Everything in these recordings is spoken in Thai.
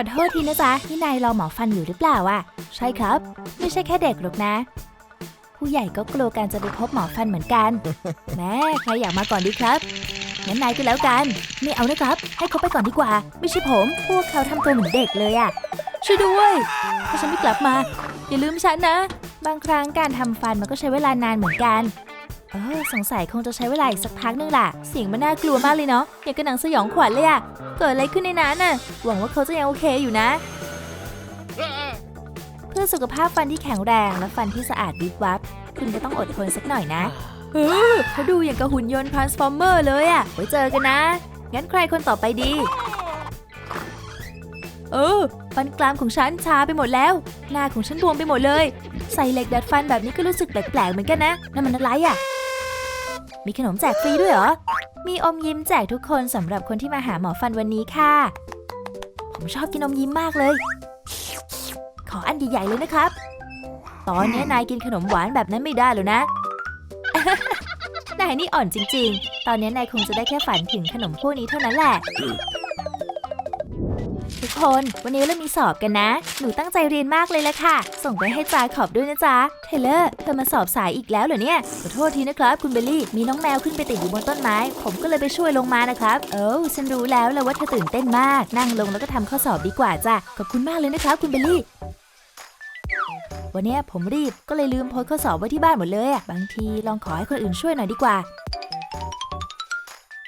อโทษทีนะจ๊ะที่นายรอหมอฟันอยู่หรือเปล่าอะใช่ครับ ไม่ใช่แค่เด็กหรอกนะ ผู้ใหญ่ก็กลัวการจะไปพบหมอฟันเหมือนกัน แม่ใครอยากมาก่อนดีครับงั้นนายก็แล้วกันไม่เอานะครับ ให้เขาไปก่อนดีกว่า ไม่ใช่ผม พวกเขาทำตัวเหมือนเด็กเลยอะช่วยด้วย ถ้าฉันไม่กลับมา อย่าลืมฉันนะ บางครั้งการทำฟันมันก็ใช้เวลานานเหมือนกันเออสงสัยคงจะใช้เวลาอีกสักพักนึงล่ะ เสียงมันน่ากลัวมากเลยเนาะอย่างกระหนังสยองขวัญเลยอะ เกิดอะไรขึ้นในนั้นน่ะ หวังว่าเขาจะยังโอเคอยู่นะ เพื่อสุขภาพฟันที่แข็งแรงและฟันที่สะอาดวิบวับ คุณก็ต้องอดทนสักหน่อยนะเออเขาดูอย่างกับหุ่นยนต์ทรานส์ฟอร์เมอร์เลยอะไว้เจอกันนะ งั้นใครคนต่อไปดี เออ ฟันกรามของฉันชาไปหมดแล้ว หน้าของฉันบวมไปหมดเลย ใส่เหล็กดัดฟันแบบนี้ก็รู้สึกแปลกๆเหมือนกันนะนั่นมันอะไรอะมีขนมแจกฟรีด้วยเหรอ มีอมยิ้มแจกทุกคนสำหรับคนที่มาหาหมอฟันวันนี้ค่ะ ผมชอบกินอมยิ้มมากเลย ขออันใหญ่ๆเลยนะครับ ตอนนี้นายกินขนมหวานแบบนั้นไม่ได้แล้วนะนายนี่อ่อนจริง ๆ ตอนนี้นายคงจะได้แค่ฝันถึงขนมพวกนี้เท่านั้นแหละ ทุกคนวันนี้เรามีสอบกันนะ หนูตั้งใจเรียนมากเลยละค่ะ ส่งไปให้จาขอบด้วยนะจ๊ะเทเลอร์เธอมาสอบสายอีกแล้วเหรอเนี่ยขอโทษทีนะครับ คุณเบลลี่มีน้องแมวขึ้นไปติดอยู่บนต้นไม้ ผมก็เลยไปช่วยลงมานะครับเอ้าฉันรู้แล้วและว่าเธอตื่นเต้นมาก นั่งลงแล้วก็ทำข้อสอบดีกว่าจ้ะขอบคุณมากเลยนะครับคุณเบลลี่วันนี้ผมรีบก็เลยลืมโพสข้อสอบไว้ที่บ้านหมดเลยอะบางทีลองขอให้คนอื่นช่วยหน่อยดีกว่า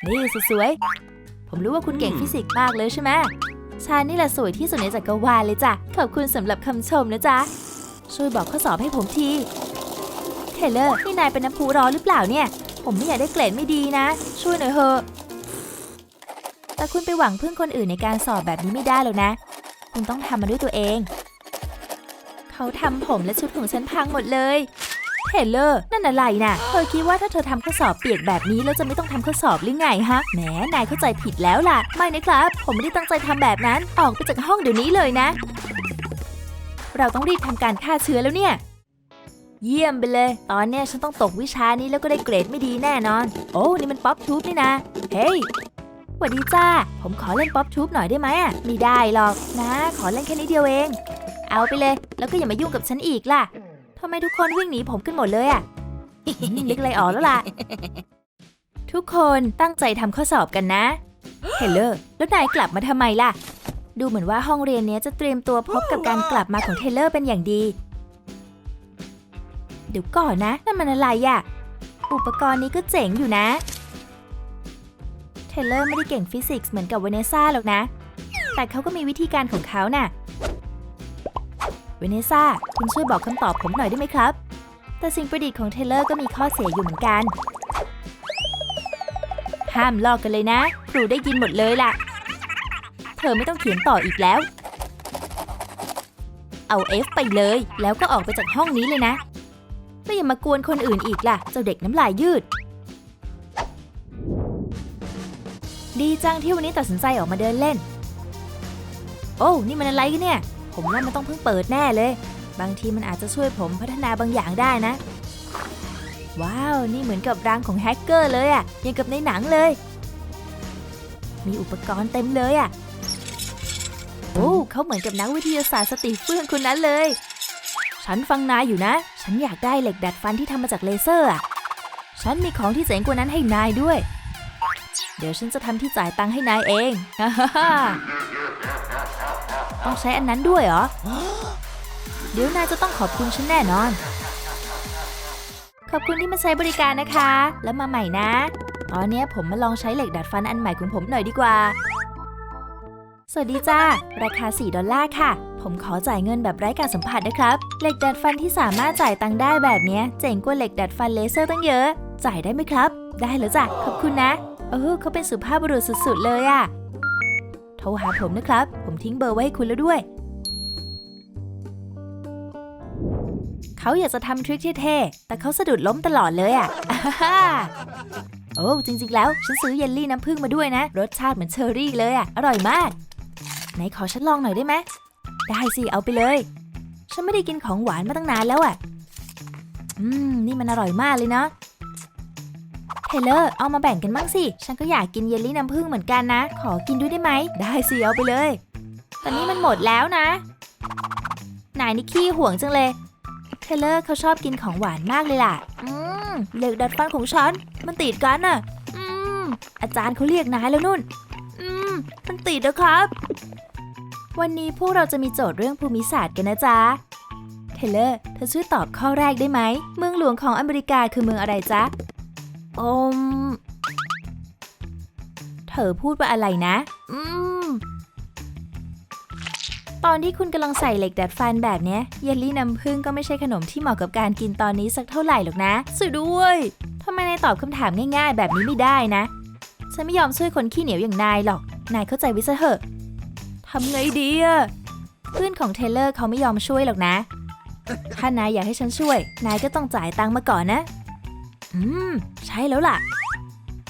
นี่สวยๆผมรู้ว่าคุณเก่งฟิสิกส์มากเลยใช่ไหม ฉันนี่แหละสวยที่สุดในจักรวาลเลยจ้ะ ขอบคุณสำหรับคำชมนะจ๊ะ ช่วยบอกข้อสอบให้ผมที เทเลอร์นี่นายเป็นน้ำพุร้อนหรือเปล่าเนี่ย ผมไม่อยากได้เกรดไม่ดีนะ ช่วยหน่อยเถอะ แต่คุณไปหวังพึ่งคนอื่นในการสอบแบบนี้ไม่ได้แล้วนะ คุณต้องทำมันด้วยตัวเอง เขาทำผมและชุดของฉันพังหมดเลย เทเลอร์ นั่นอะไรน่ะ เธอคิดว่าถ้าเธอทำข้อสอบเปียกแบบนี้แล้วจะไม่ต้องทำข้อสอบหรือไงฮะ แหม นายเข้าใจผิดแล้วล่ะ ไม่นะครับ ผมไม่ได้ตั้งใจทำแบบนั้น ออกไปจากห้องเดี๋ยวนี้เลยนะ เราต้องรีบทำการฆ่าเชื้อแล้วเนี่ย เยี่ยมไปเลย ตอนเนี้ยฉันต้องตกวิชานี้แล้วก็ได้เกรดไม่ดีแน่นอน โอ้นี่มันป๊อปทูบนี่นะ เฮ้ยสวัสดีจ้า ผมขอเล่นป๊อปทูบหน่อยได้ไหมอะไม่ได้หรอกนะ ขอเล่นแค่นี้เดียวเอง เอาไปเลย แล้วก็อย่ามายุ่งกับฉันอีกล่ะ ทำไมทุกคนวิ่งหนีผมกันหมดเลยอะนึกอะไรออกแล้วล่ะ ทุกคนตั้งใจทำข้อสอบกันนะเฮลเลอร์แล้วนายกลับมาทำไมล่ะ ดูเหมือนว่าห้องเรียนนี้จะเตรียมตัวพบกับการกลับมาของเทเลอร์เป็นอย่างดี เดี๋ยวก่อนนะนั่นมันอะไรอะอุปกรณ์นี้ก็เจ๋งอยู่นะ เทเลอร์ไม่ได้เก่งฟิสิกส์เหมือนกับเวเนซ่าหรอกนะ แต่เขาก็มีวิธีการของเขาน่ะ เวเนซ่าคุณช่วยบอกคำตอบผมหน่อยได้ไหมครับ แต่สิ่งประดิษฐ์ของเทเลอร์ก็มีข้อเสียอยู่เหมือนกัน ห้ามลอกกันเลยนะ ครูได้ยินหมดเลยล่ะ เธอไม่ต้องเขียนต่ออีกแล้ว เอา F ไปเลย แล้วก็ออกไปจากห้องนี้เลยนะไม่อย่ามากวนคนอื่นอีกล่ะ เจ้าเด็กน้ำลายยืด ดีจังที่วันนี้ตัดสินใจออกมาเดินเล่น โอ้ นี่มันอะไรกันเนี่ย ผมว่ามันต้องเพิ่งเปิดแน่เลย บางทีมันอาจจะช่วยผมพัฒนาบางอย่างได้นะ ว้าว นี่เหมือนกับรังของแฮกเกอร์เลยอะ่ะยังกับในหนังเลย มีอุปกรณ์เต็มเลยอะ่ะโอ้เขาเหมือนกับนักวิทยาศาสตร์สติเฟื่องคนนั้นเลย ฉันฟังนายอยู่นะ ฉันอยากได้เหล็กดัดฟันที่ทำมาจากเลเซอร์อะฉันมีของที่เจ๋งกว่านั้นให้นายด้วย เดี๋ยวฉันจะทำที่จ่ายตังค์ให้นายเองฮ่าฮ่าฮ่า ต้องใช้อันนั้นด้วยเหรอ เดี๋ยวนายจะต้องขอบคุณฉันแน่นอน ขอบคุณที่มาใช้บริการนะคะ แล้วมาใหม่นะตอนนี้ผมมาลองใช้เหล็กดัดฟันอันใหม่ของผมหน่อยดีกว่า สวัสดีจ้า ราคา 4 ดอลลาร์ค่ะ ผมขอจ่ายเงินแบบไร้การสัมผัสนะครับ เหล็กดัดฟันที่สามารถจ่ายตังค์ได้แบบเนี้ยเจ๋งกว่าเหล็กดัดฟันเลเซอร์ตั้งเยอะ จ่ายได้ไหมครับ ได้แล้วจ้ะ ขอบคุณนะ เออเขาเป็นสุภาพบุรุษสุดๆเลยอะ โทรหาผมนะครับ ผมทิ้งเบอร์ไว้ให้คุณแล้วด้วย เขาอยากจะทำทริคเท่ๆ แต่เขาสะดุดล้มตลอดเลยอะอ่าฮ่าโอ้จริงๆ แล้ว ฉันซื้อเยลลี่น้ำผึ้งมาด้วยนะ รสชาติเหมือนเชอร์รี่เลยอะอร่อยมาก ไหนขอฉันลองหน่อยได้ไหม ได้สิ เอาไปเลย ฉันไม่ได้กินของหวานมาตั้งนานแล้วอะ อืม นี่มันอร่อยมากเลยเนาะ เทเลอร์เอามาแบ่งกันบ้างสิ ฉันก็อยากกินเยลลี่น้ำผึ้งเหมือนกันนะ ขอกินด้วยได้ไหม ได้สิ เอาไปเลย ตอนนี้มันหมดแล้วนะ นายนี่ขี้ห่วงจังเลย เทเลอร์เขาชอบกินของหวานมากเลยล่ะ อืมเล็กดัดฟันของฉัน มันติดกันน่ะ อืม อาจารย์เขาเรียกนายแล้วนุ่น อืม มันติดนะครับ วันนี้พวกเราจะมีโจทย์เรื่องภูมิศาสตร์กันนะจ๊ะเทเลอร์ เธอช่วยตอบข้อแรกได้ไหม เมืองหลวงของอเมริกาคือเมืองอะไรจ๊ะ อม เธอพูดว่าอะไรนะ อืม ตอนที่คุณกำลังใส่เหล็กดัดฟันแบบเนี้ยเยลลี่น้ำผึ้งก็ไม่ใช่ขนมที่เหมาะกับการกินตอนนี้สักเท่าไหร่หรอกนะสุดด้วยทำไมนายตอบคำถามง่ายๆ แบบนี้ไม่ได้นะ ฉันไม่ยอมช่วยคนขี้เหนียวอย่างนายหรอก นายเข้าใจวิซะเถอะทำไงดีอะเพื่อนของเทเลอร์เขาไม่ยอมช่วยหรอกนะ ถ้านายอยากให้ฉันช่วย นายก็ต้องจ่ายตังค์มาก่อนนะ อืม ใช่แล้วล่ะ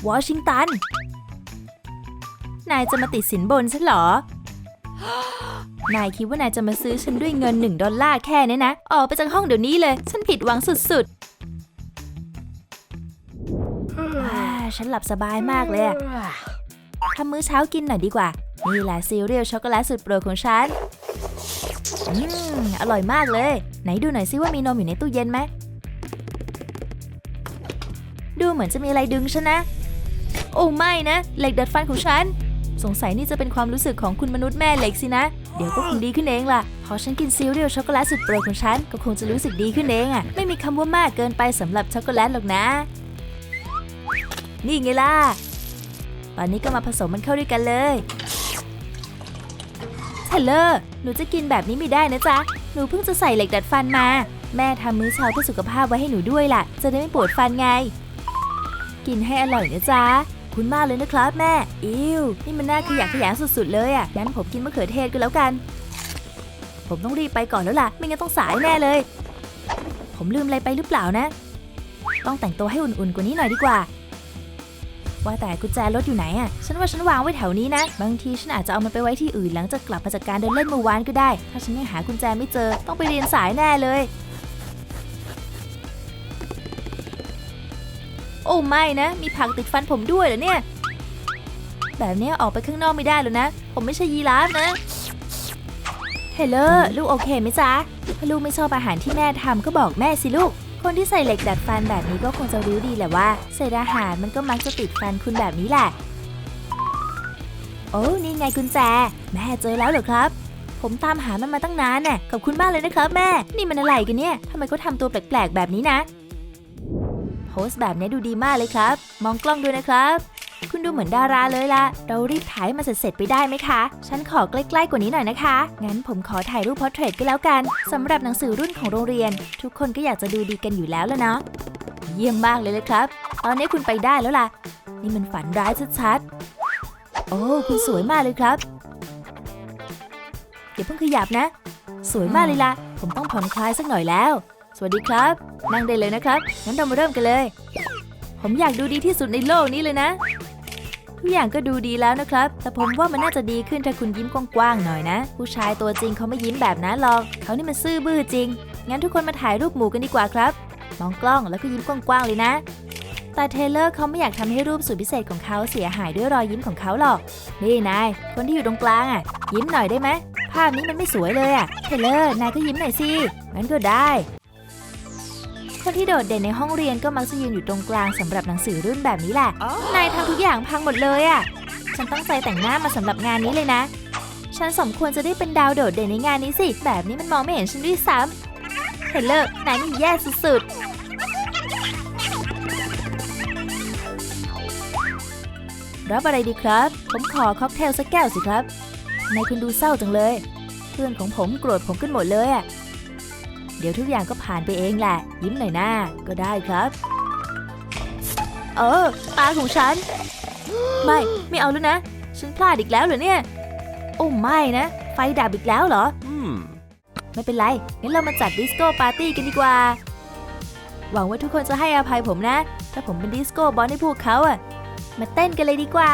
วอชิงตัน นายจะมาติดสินบนฉันเหรอ นายคิดว่านายจะมาซื้อฉันด้วยเงินหนึ่งดอลลาร์แค่นี้นะ ออกไปจากห้องเดี๋ยวนี้เลย ฉันผิดหวังสุดๆว้าฉันหลับสบายมากเลยอะทำมื้อเช้ากินหน่อยดีกว่า นี่แหละซีเรียลช็อกโกแลตสุดโปรดของฉัน อืม อร่อยมากเลย ไหนดูหน่อยซิว่ามีนมอยู่ในตู้เย็นไหม ดูเหมือนจะมีอะไรดึงฉันนะ โอ้ไม่นะ เหล็กดัดฟันของฉัน สงสัยนี่จะเป็นความรู้สึกของคุณมนุษย์แม่เหล็กสินะ เดี๋ยวก็คงดีขึ้นเองล่ะ พอฉันกินซีเรียลช็อกโกแลตสุดโปรดของฉัน ก็คงจะรู้สึกดีขึ้นเองอะ่ะ ไม่มีคำว่ามากเกินไปสำหรับช็อกโกแลตหรอกนะ นี่ไงล่ะ ตอนนี้ก็มาผสมมันเข้าด้วยกันเลยเทเลอร์ หนูจะกินแบบนี้ไม่ได้นะจ๊ะ หนูเพิ่งจะใส่เหล็กดัดฟันมา แม่ทำมื้อเช้าเพื่อสุขภาพไว้ให้หนูด้วยล่ะ จะได้ไม่ปวดฟันไง กินให้อร่อยนะจ๊ะคุณมากเลยนะครับแม่ อิวนี่มันน่าขยะแขยงสุดๆเลยอะ งั้นผมกินมะเขือเทศก็แล้วกัน ผมต้องรีบไปก่อนแล้วล่ะ ไม่งั้นต้องสายแน่เลย ผมลืมอะไรไปหรือเปล่านะ ต้องแต่งตัวให้อุ่นๆกว่านี้หน่อยดีกว่า ว่าแต่กุญแจรถอยู่ไหนอะ ฉันว่าฉันวางไว้แถวนี้นะ บางทีฉันอาจจะเอามันไปไว้ที่อื่นหลังจากกลับมาจากการเดินเล่นเมื่อวานก็ได้ ถ้าฉันยังหากุญแจไม่เจอ ต้องไปเรียนสายแน่เลย อ้ไม่นะ มีผักติดฟันผมด้วยเหรอเนี่ย แบบนี้ออกไปข้างนอกไม่ได้แล้วนะ ผมไม่ใช่ยีราฟนะเทเลอร์ลูกโอเคไหมจ๊ะถ้าลูกไม่ชอบอาหารที่แม่ทำก็บอกแม่สิลูก คนที่ใส่เหล็กดัดฟันแบบนี้ก็คงจะรู้ดีแหละว่าเศษอาหารมันก็มักจะติดฟันคุณแบบนี้แหละ โอ้นี่ไงกุญแจ แม่เจอแล้วเหรอครับผมตามหามันมาตั้งนานน่ะ ขอบคุณมากเลยนะครับแม่ นี่มันอะไรกันเนี่ย ทำไมเขาทำตัวแปลกๆแบบนี้นะ โพสต์แบบนี้ดูดีมากเลยครับ มองกล้องด้วยนะครับ คุณดูเหมือนดาราเลยล่ะ เรารีบถ่ายมันเสร็จๆไปได้ไหมคะ ฉันขอใกล้ๆกว่านี้หน่อยนะคะ งั้นผมขอถ่ายรูปพอร์เทรตก็แล้วกันสำหรับหนังสือรุ่นของโรงเรียน ทุกคนก็อยากจะดูดีกันอยู่แล้วและเนาะ เยี่ยมมากเลยเลยครับ ตอนนี้คุณไปได้แล้วล่ะ นี่มันฝันร้ายชัดๆ โอ้ คุณสวยมากเลยครับ อย่าเพิ่งขยับนะ สวยมากเลยล่ะ ผมต้องผ่อนคลายสักหน่อยแล้ว วัสดีครับ นั่งได้เลยนะครับ งั้นเรามาเริ่มกันเลย ผมอยากดูดีที่สุดในโลกนี้เลยนะ ทุกอย่างก็ดูดีแล้วนะครับ แต่ผมว่ามันน่าจะดีขึ้นถ้าคุณยิ้มกว้างๆหน่อยนะ ผู้ชายตัวจริงเขาไม่ยิ้มแบบนั้นหรอก เขานี่มันซื่อบื้อจริง งั้นทุกคนมาถ่ายรูปหมู่กันดีกว่าครับ มองกล้องแล้วก็ยิ้มกว้างๆเลยนะ แต่เทเลอร์เขาไม่อยากทำให้รูปสุดพิเศษของเขาเสียหายด้วยรอยยิ้มของเขาหรอก นี่นาย คนที่อยู่ตรงกลางอะ ยิ้มหน่อยได้ไหมภาพนี้มันไม่สวยเลยอะเทเลอร์ นายก็ยิ้มหน่อยสิ งั้นก็ได้ คนที่โดดเด่นในห้องเรียนก็มักจะยืนอยู่ตรงกลางสำหรับหนังสือรุ่นแบบนี้แหละ นายทำทุกอย่างพังหมดเลยอะ ฉันตั้งใจแต่งหน้ามาสำหรับงานนี้เลยนะ ฉันสมควรจะได้เป็นดาวโดดเด่นในงานนี้สิ แบบนี้มันมองไม่เห็นฉันด้วยซ้ำเทเลอร์นายนี่แย่สุดๆ รับอะไรดีครับ ผมขอค็อกเทลสักแก้วสิครับทำไมคุณดูเศร้าจังเลย เพื่อนของผมโกรธผมขึ้นหมดเลยอะ เดี๋ยวทุกอย่างก็ผ่านไปเองแหละ ยิ้มหน่อยหน้าก็ได้ครับ เออ ตาของฉัน ไม่ ไม่เอาแล้วนะ ฉันพลาดอีกแล้วเหรอเนี่ย โอ้ไม่นะ ไฟดับอีกแล้วเหรอ Hmm. ไม่เป็นไร งั้นเรามาจัดดิสโก้ปาร์ตี้กันดีกว่า หวังว่าทุกคนจะให้อภัยผมนะ ถ้าผมเป็นดิสโก้บอลให้พวกเขาอะมาเต้นกันเลยดีกว่า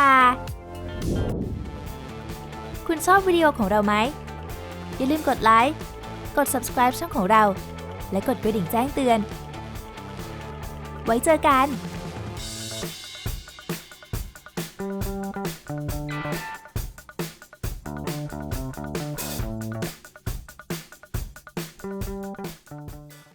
คุณชอบวิดีโอของเราไหม อย่าลืมกดไลค์ กด subscribe ช่องของเรา และกดกระดิ่งแจ้งเตือน ไว้เจอกัน